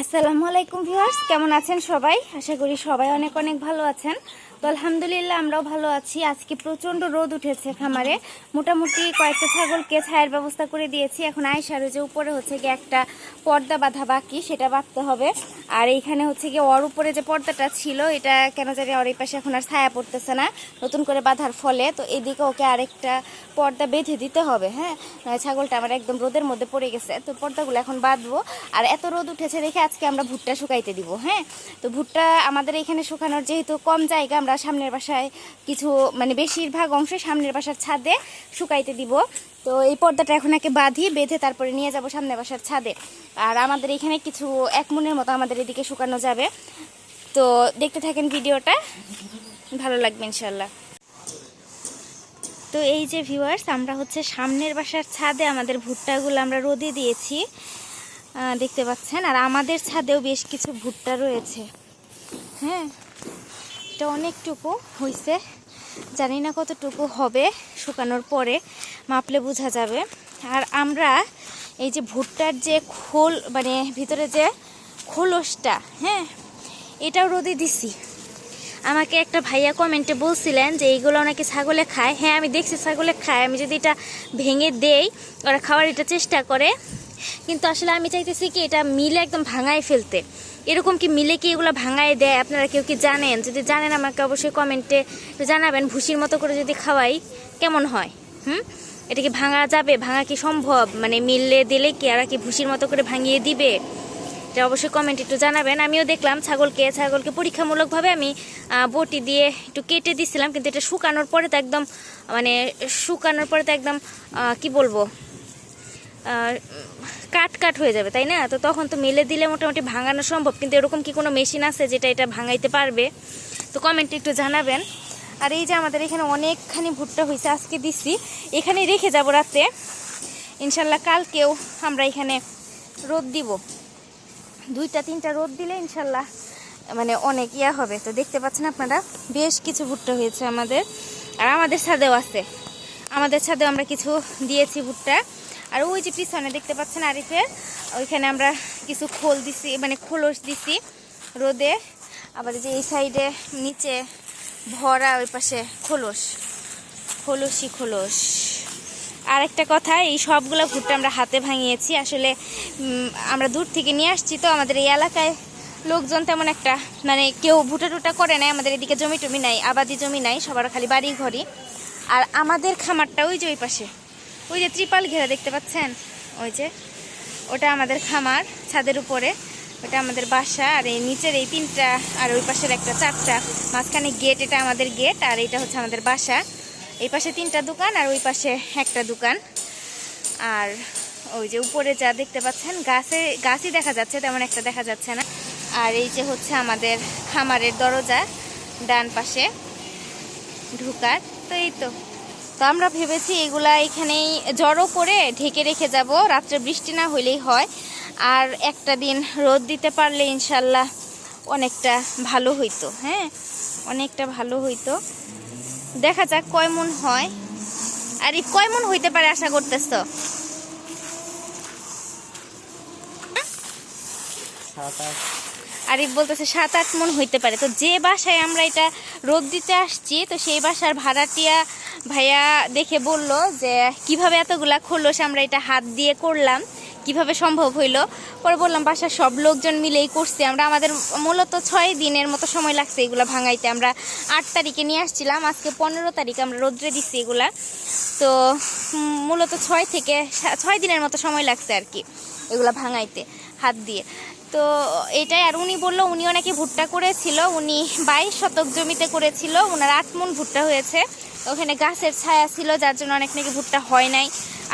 আসসালামু আলাইকুম ভিউয়ার্স কেমন আছেন সবাই? আশা করি সবাই অনেক অনেক ভালো আছেন। তো আলহামদুলিল্লাহ আমরাও ভালো আছি। আজকে প্রচণ্ড রোদ উঠেছে খামারে। মোটামুটি কয়েকটা ছাগলকে ছায়ের ব্যবস্থা করে দিয়েছি। এখন আয়সার যে উপরে হচ্ছে গিয়ে একটা পর্দা বাঁধা বাকি, সেটা বাঁধতে হবে। আর এইখানে হচ্ছে গিয়ে ওর উপরে যে পর্দাটা ছিল, এটা কেন জানি ওর এই পাশে এখন আর ছায়া পড়তেছে না, নতুন করে বাঁধার ফলে। তো এদিকে ওকে আরেকটা পর্দা বেঁধে দিতে হবে হ্যাঁ? ছাগলটা আমার একদম রোদের মধ্যে পড়ে গেছে। তো পর্দাগুলো এখন বাঁধবো। আর এত রোদ উঠেছে দেখে আজকে আমরা ভুট্টা শুকাইতে দিব হ্যাঁ? তো ভুট্টা আমাদের এখানে শুকানোর যেহেতু কম জায়গা আমরা সামনের বাসায় কিছু মানে বেশিরভাগ অংশ সামনের বাসার ছাদে শুকাইতে দিব। তো এই পর্দাটা এখন একে বাঁধি বেঁধে তারপরে নিয়ে যাব সামনের বাসার ছাদে। আর আমাদের এখানে কিছু এক মনের মতো আমাদের এদিকে শুকানো যাবে। তো দেখতে থাকেন ভিডিওটা, ভালো লাগবে ইনশাল্লাহ তো এই যে ভিউয়ার্স আমরা হচ্ছে সামনের বাসার ছাদে আমাদের ভুট্টাগুলো আমরা রোদে দিয়েছি। দেখতে পাচ্ছেন? আর আমাদের ছাদেও বেশ কিছু ভুট্টা রয়েছে। হ্যাঁ। এটা অনেকটুকু হয়েছে জানি না কতটুকু হবে শুকানোর পরে, মাপলে বোঝা যাবে। আর আমরা এই যে ভুট্টার যে খোল মানে ভিতরে যে খোলসটা হ্যাঁ এটাও রোদে দিছি। আমাকে একটা ভাইয়া কমেন্টে বলছিলেন যে, এইগুলো নাকি ছাগলে খায়? হ্যাঁ আমি দেখছি ছাগলে খায়। আমি যদি এটা ভেঙে দেই, ওরা খাওয়ার এটা চেষ্টা করে। কিন্তু আসলে আমি চাইতেছি কি, এটা মিলে একদম ভাঙায় ফেলতে। এরকম কি মিলে কি এগুলো ভাঙায় দেয়? আপনারা কেউ কি জানেন? যদি জানেন আমাকে অবশ্যই কমেন্টে জানাবেন। ভুসির মতো করে যদি খাওয়াই, কেমন হয়? হুম? এটা কি ভাঙা যাবে? ভাঙা কি সম্ভব? মানে মিললে দিলে কি আর কি ভুসির মতো করে ভাঙিয়ে দিবে? এটা অবশ্যই কমেন্ট একটু জানাবেন। আমিও দেখলাম ছাগলকে ছাগলকে পরীক্ষামূলকভাবে আমি বটি দিয়ে একটু কেটে দিছিলাম, কিন্তু এটা শুকানোর পরে তো একদম মানে শুকানোর পরে তো একদম কি বলব? কাট কাট হয়ে যাবে, তাই না? তো তখন তো মেলে দিলে মোটামুটি ভাঙানো সম্ভব। কিন্তু এরকম কি কোনো মেশিন আছে যেটা এটা ভাঙাইতে পারবে? তো কমেন্টে একটু জানাবেন। আর এই যে আমাদের এখানে অনেকখানি ভুট্টা হয়েছে আজকে দিছি। এখানে রেখে যাব রাতে। ইনশাল্লাহ কালকেও আমরা এখানে রোদ দিব। দুইটা, তিনটা রোদ দিলে ইনশাল্লাহ মানে অনেক ইয়া হবে। তো দেখতে পাচ্ছেন আপনারা, বেশ কিছু ভুট্টা হয়েছে আমাদের। আর আমাদের ছাদেও আছে। আমাদের ছাদেও আমরা কিছু দিয়েছি ভুট্টা। আর ওই যে পিছনে দেখতে পাচ্ছেন আরিফের, ওইখানে আমরা কিছু খোল দিছি মানে খোলস দিছি রোদে। আবার যে এই সাইডে নিচে ভরা ওই পাশে খোলস, খোলসই খোলস। আর একটা কথা, এই সবগুলো ভুট্টা আমরা হাতে ভাঙিয়েছি। আসলে আমরা দূর থেকে নিয়ে আসছি তো, আমাদের এই এলাকায় লোকজন তেমন একটা মানে কেউ ভুটা টুটা করে নাই, আমাদের এদিকে জমি টমি নাই, আবাদি জমি নাই, সবার খালি বাড়ি ঘরই আর আমাদের খামারটা ওই যে ওই পাশে ওই যে ত্রিপাল ঘেরা দেখতে পাচ্ছেন? ওই যে, ওটা আমাদের খামার, ছাদের উপরে। ওটা আমাদের বাসা, আর এই নিচের এই তিনটা, আর ওই পাশের একটা চারটা। মাঝখানে গেট, এটা আমাদের গেট, আর এটা হচ্ছে আমাদের বাসা। এই পাশে তিনটা দোকান, আর ওই পাশে একটা দোকান। আর ওই যে উপরে যা দেখতে পাচ্ছেন, গাছে, গাছই দেখা যাচ্ছে, তেমন একটা দেখা যাচ্ছে না। আর এই যে হচ্ছে আমাদের খামারের দরজা, ডান পাশে ঢুকার। তো এই তো। তো আমরা ভেবেছি এগুলা এখানেই জড়ো করে ঢেকে রেখে যাব। রাত্রে বৃষ্টি না হইলেই হয়। আর একটা দিন রোদ দিতে পারলে ইনশাল্লাহ অনেকটা ভালো হইতো হ্যাঁ? অনেকটা ভালো হইতো। দেখা যাক কয় মন হয়। আর এই কয় মন হইতে পারে আশা করতেছ? আরিফ বলতেছে, সাত আট মন হইতে পারে। তো যে বাসায় আমরা এটা রোদ দিতে আসছি, তো সেই বাসার ভাড়াটিয়া ভাইয়া দেখে বলল যে, কীভাবে এতগুলা খোলস আমরা এটা হাত দিয়ে করলাম? কীভাবে সম্ভব হইল? পরে বললাম, বাসার সব লোকজন মিলেই করছি। আমরা আমাদের মূলত ছয় দিনের মতো সময় লাগছে এগুলো ভাঙাইতে। আমরা আট তারিখে নিয়ে আসছিলাম, আজকে পনেরো তারিখে আমরা রোদ্রে দিচ্ছি এগুলা। তো মূলত ছয় থেকে ছয় দিনের মতো সময় লাগছে আর কি এগুলা ভাঙাইতে। হাত দিয়ে। তো এটাই, আর উনি বলল, উনিও নাকি ভুট্টা করেছিল। উনি বাইশ শতক জমিতে করেছিল। ওনার আট মন ভুট্টা হয়েছে। ওখানে গাছের ছায়া ছিল, যার জন্য অনেক নাকি ভুট্টা হয় নাই।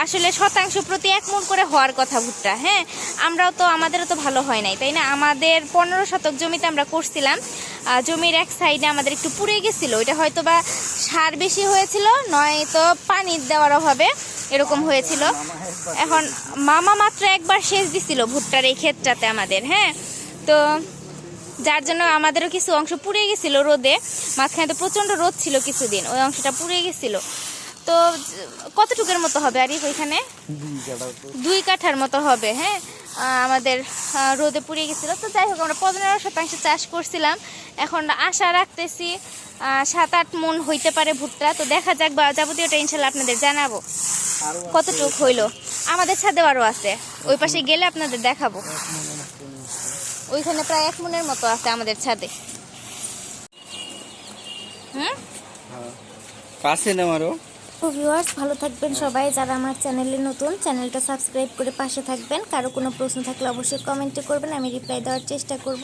আসলে শতাংশ প্রতি এক মন করে হওয়ার কথা ভুট্টা হ্যাঁ? আমরাও তো, আমাদেরও তো ভালো হয় নাই, তাই না? আমাদের পনেরো শতক জমিতে আমরা করছিলাম। জমির এক সাইডে আমাদের একটু পুড়ে গেছিল। এটা হয়তো বা সার বেশি হয়েছিল, নয়তো পানি দেওয়ার অভাবে এরকম হয়েছিল। এখন মামা মাত্র একবার সেচ দিছিল ভুট্টার এই ক্ষেতটাতে আমাদের হ্যাঁ? তো যার জন্য আমাদেরও কিছু অংশ পুড়ে গেছিল রোদে মাঝখানে তো প্রচণ্ড রোদ ছিল কিছুদিন ওই অংশটা পুড়ে গেছিল। তো কতটুকের মতো হবে আরিফ ওইখানে? দুই কাঠার মতো হবে হ্যাঁ? আমাদের রোদে পুড়িয়ে গেছিল। তো যাই হোক, আমরা পনেরো শতাংশ চাষ করছিলাম। এখন আশা রাখতেছি সাত আট মন হইতে পারে ভুট্টা। তো দেখা যাক, বা যাবতীয়টা ইনশাল্লাহ আপনাদের জানাব। কতটুক হইল? আমাদের ছাদেও আরও আছে। ওই পাশে গেলে আপনাদের দেখাবো। ওইখানে প্রায় এক মনের মতো আছে আমাদের ছাদে। হুম? কাছে নেমারও তো ভিউয়ার্স, ভালো থাকবেন সবাই। যারা আমার চ্যানেলে নতুন, চ্যানেলটা সাবস্ক্রাইব করে পাশে থাকবেন। কারও কোনো প্রশ্ন থাকলে অবশ্যই কমেন্টে করবেন, আমি রিপ্লাই দেওয়ার চেষ্টা করব।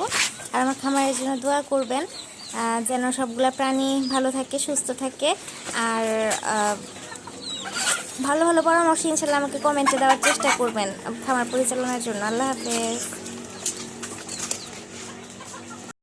আর আমার খামারের জন্য দোয়া করবেন যেন সবগুলা প্রাণী ভালো থাকে, সুস্থ থাকে। আর ভালো ভালো পরামর্শ ইনশাল্লাহ আমাকে কমেন্টে দেওয়ার চেষ্টা করবেন খামার পরিচালনার জন্য। আল্লাহ হাফেজ।